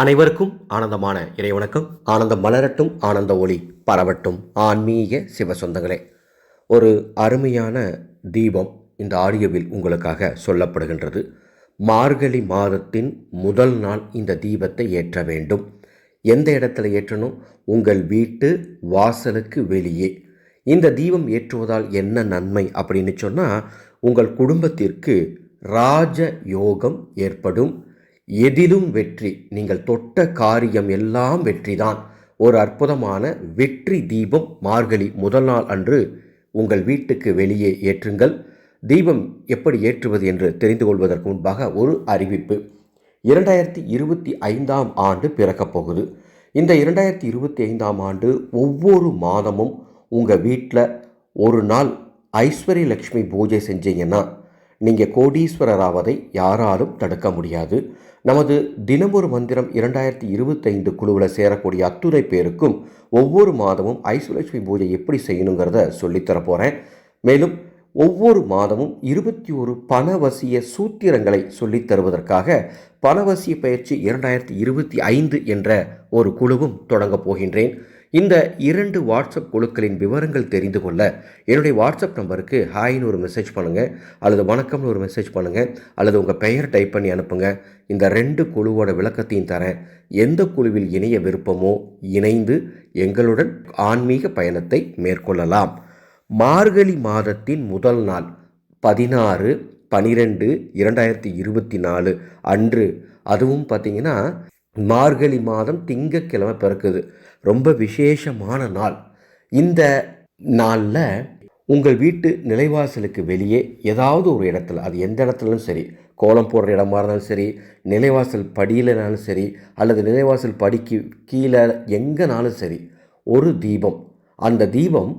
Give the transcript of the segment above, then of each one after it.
அனைவருக்கும் ஆனந்தமான இறைவணக்கம். ஆனந்தம் மலரட்டும் ஆனந்த ஒளி பரவட்டும். ஆன்மீக சிவ சொந்தங்களே ஒரு அருமையான தீபம் இந்த ஆடியோவில் உங்களுக்காக சொல்லப்படுகின்றது. மார்கழி மாதத்தின் முதல் நாள் இந்த தீபத்தை ஏற்ற வேண்டும். எந்த இடத்துல ஏற்றணும்? உங்கள் வீட்டு வாசலுக்கு வெளியே. இந்த தீபம் ஏற்றுவதால் என்ன நன்மை அப்படின்னு சொன்னால் உங்கள் குடும்பத்திற்கு ராஜ யோகம் ஏற்படும். எதிலும் வெற்றி. நீங்கள் தொட்ட காரியம் எல்லாம் வெற்றிதான். ஒரு அற்புதமான வெற்றி தீபம் மார்கழி முதல் நாள் அன்று உங்கள் வீட்டுக்கு வெளியே ஏற்றுங்கள். தீபம் எப்படி ஏற்றுவது என்று தெரிந்து கொள்வதற்கு முன்பாக ஒரு அறிவிப்பு. இரண்டாயிரத்தி இருபத்தி ஐந்தாம் ஆண்டு பிறக்கப் போகுது. இந்த இரண்டாயிரத்தி இருபத்தி ஐந்தாம் ஆண்டு ஒவ்வொரு மாதமும் உங்கள் வீட்டில் ஒரு நாள் ஐஸ்வர்ய லக்ஷ்மி பூஜை செஞ்சீங்கன்னா நீங்கள் கோடீஸ்வரர் ஆவதை யாராலும் தடுக்க முடியாது. நமது தினமொரு மந்திரம் இரண்டாயிரத்தி இருபத்தைந்து குழுவில் சேரக்கூடிய அத்துணை பேருக்கும் ஒவ்வொரு மாதமும் ஐசுலட்சுமி பூஜை எப்படி செய்யணுங்கிறத சொல்லித்தர போகிறேன் மேலும் ஒவ்வொரு மாதமும் இருபத்தி ஒரு பணவசிய சூத்திரங்களை சொல்லித் தருவதற்காக பணவசிய பயிற்சி இரண்டாயிரத்தி இருபத்தி ஐந்து என்ற ஒரு குழுவும் தொடங்கப் போகின்றேன். இந்த இரண்டு வாட்ஸ்அப் குழுக்களின் விவரங்கள் தெரிந்து கொள்ள என்னுடைய வாட்ஸ்அப் நம்பருக்கு ஹாய்னு ஒரு மெசேஜ் பண்ணுங்கள் அல்லது வணக்கம்னு ஒரு மெசேஜ் பண்ணுங்கள் அல்லது உங்கள் பெயர் டைப் பண்ணி அனுப்புங்க. இந்த ரெண்டு குழுவோட விளக்கத்தையும் தரேன். எந்த குழுவில் இணைய விருப்பமோ இணைந்து எங்களுடன் ஆன்மீக பயணத்தை மேற்கொள்ளலாம். மார்கழி மாதத்தின் முதல் நாள் பதினாறு பனிரெண்டு இரண்டாயிரத்தி இருபத்தி நாலு அன்று. அதுவும் பார்த்திங்கன்னா மார்கழி மாதம் திங்கக்கிழமை பிறக்குது. ரொம்ப விசேஷமான நாள். இந்த நாளில் உங்கள் வீட்டு நிலைவாசலுக்கு வெளியே ஏதாவது ஒரு இடத்துல அது எந்த இடத்துலயும் சரி கோலம் போடுற இடமா இருந்தாலும் சரி நிலைவாசல் படியிலனாலும் சரி அல்லது நிலைவாசல் படிக்கு கீழே எங்கேனாலும் சரி ஒரு தீபம். அந்த தீபம்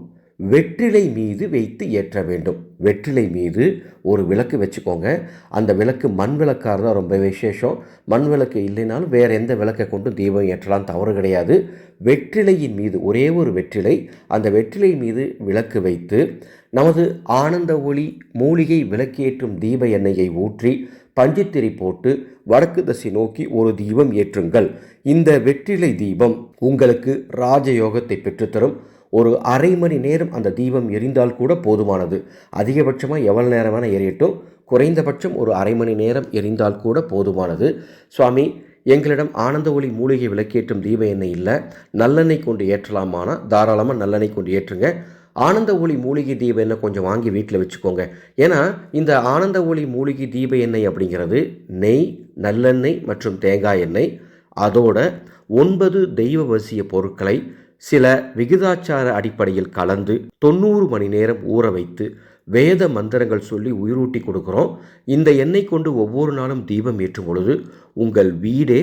வெற்றிலை மீது வைத்து ஏற்ற வேண்டும். வெற்றிலை மீது ஒரு விளக்கு வச்சுக்கோங்க. அந்த விளக்கு மண் விளக்காக இருந்தால் ரொம்ப விசேஷம். மண் விளக்கு இல்லைனாலும் வேறு எந்த விளக்கை கொண்டு தீபம் ஏற்றலாம் தவறு கிடையாது. வெற்றிலையின் மீது ஒரே ஒரு வெற்றிலை அந்த வெற்றிலை மீது விளக்கு வைத்து நமது ஆனந்த ஒளி மூலிகை விளக்கேற்றும் தீப எண்ணெயை ஊற்றி பஞ்சுத்திரி போட்டு வடக்கு திசை நோக்கி ஒரு தீபம் ஏற்றுங்கள். இந்த வெற்றிலை தீபம் உங்களுக்கு ராஜயோகத்தை பெற்றுத்தரும். ஒரு அரை மணி நேரம் அந்த தீபம் எரிந்தால் கூட போதுமானது. அதிகபட்சமாக எவ்வளோ நேரம் வேணால் எரியட்டும். குறைந்தபட்சம் ஒரு அரை மணி நேரம் எரிந்தால் கூட போதுமானது. சுவாமி எங்களிடம் ஆனந்த ஒளி மூலிகை விளக்கேற்றும் தீப எண்ணெய் இல்லை? நல்லெண்ணெய் கொண்டு ஏற்றலாமானா? தாராளமாக நல்லெண்ணெய் கொண்டு ஏற்றுங்க. ஆனந்த ஒளி மூலிகை தீப எண்ணெய் கொஞ்சம் வாங்கி வீட்டில் வச்சுக்கோங்க. ஏன்னா இந்த ஆனந்த ஒளி மூலிகை தீப எண்ணெய் அப்படிங்கிறது நெய் நல்லெண்ணெய் மற்றும் தேங்காய் எண்ணெய். அதோட ஒன்பது தெய்வ வசிய பொருட்களை சில விகிதாச்சார அடிப்படையில் கலந்து தொண்ணூறு மணி நேரம் ஊற வைத்து வேத மந்திரங்கள் சொல்லி உயிரூட்டி கொடுக்குறோம். இந்த எண்ணெய் கொண்டு ஒவ்வொரு நாளும் தீபம் ஏற்றும் பொழுது உங்கள் வீடே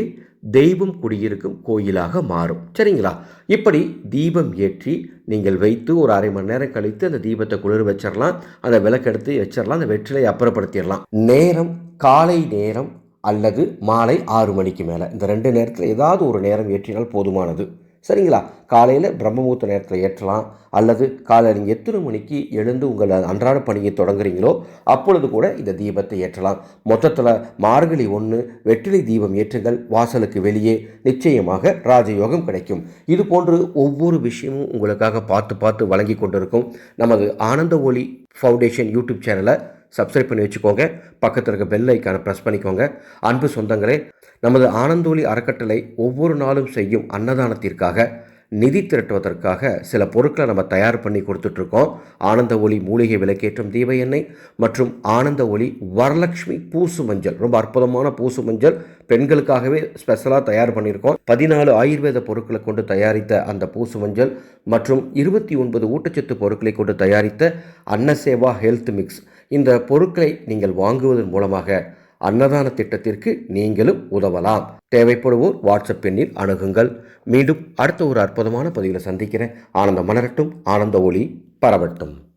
தெய்வம் குடியிருக்கும் கோயிலாக மாறும். சரிங்களா? இப்படி தீபம் ஏற்றி நீங்கள் வைத்து ஒரு அரை மணி நேரம் கழித்து அந்த தீபத்தை குளிர் வச்சிடலாம் அந்த விளக்கெடுத்து வச்சிடலாம் அந்த வெற்றிலை அப்புறப்படுத்திடலாம். நேரம் காலை நேரம் அல்லது மாலை ஆறு மணிக்கு மேலே. இந்த ரெண்டு நேரத்தில் ஏதாவது ஒரு நேரம் ஏற்றினால் போதுமானது. சரிங்களா? காலையில் பிரம்மமுகூர்த்த நேரத்தில் ஏற்றலாம். அல்லது காலையில் நீங்கள் எத்தனை மணிக்கு எழுந்து உங்கள் அன்றாட பணியை தொடங்குறீங்களோ அப்பொழுது கூட இந்த தீபத்தை ஏற்றலாம். மொத்தத்தில் மார்கழி ஒன்று வெற்றிலை தீபம் ஏற்றுங்கள். வாசலுக்கு வெளியே நிச்சயமாக ராஜயோகம் கிடைக்கும். இது போன்று ஒவ்வொரு விஷயமும் உங்களுக்காக பார்த்து பார்த்து வழங்கி கொண்டிருக்கும் நமது ஆனந்த ஒளி ஃபவுண்டேஷன் யூடியூப் சேனலை சப்ஸ்கிரைப் பண்ணி வச்சுக்கோங்க. பக்கத்தில் இருக்க பெல் ஐக்கானை ப்ரெஸ் பண்ணிக்கோங்க. அன்பு சொந்தங்களே நமது ஆனந்தோலி அறக்கட்டளை ஒவ்வொரு நாளும் செய்யும் அன்னதானத்திற்காக நிதி திரட்டுவதற்காக சில பொருட்களை நம்ம தயார் பண்ணி கொடுத்துட்ருக்கோம். ஆனந்த ஒளி மூலிகை விளக்கேற்றும் தீப எண்ணெய் மற்றும் ஆனந்த ஒளி வரலட்சுமி பூசு மஞ்சள். ரொம்ப அற்புதமான பூசு மஞ்சள். பெண்களுக்காகவே ஸ்பெஷலாக தயார் பண்ணியிருக்கோம். பதினாலு ஆயுர்வேத பொருட்களை கொண்டு தயாரித்த அந்த பூசு மஞ்சள் மற்றும் இருபத்தி ஒன்பது ஊட்டச்சத்து பொருட்களை கொண்டு தயாரித்த அன்னசேவா ஹெல்த் மிக்ஸ். இந்த பொருட்களை நீங்கள் வாங்குவதன் மூலமாக அன்னதான திட்டத்திற்கு நீங்களும் உதவலாம். தேவைப்படுவோர் வாட்ஸ்அப் எண்ணில் அணுகுங்கள். மீண்டும் அடுத்த ஒரு அற்புதமான பதிவில் சந்திக்கிறேன். ஆனந்த மலரட்டும். ஆனந்த ஒளி பரவட்டும்.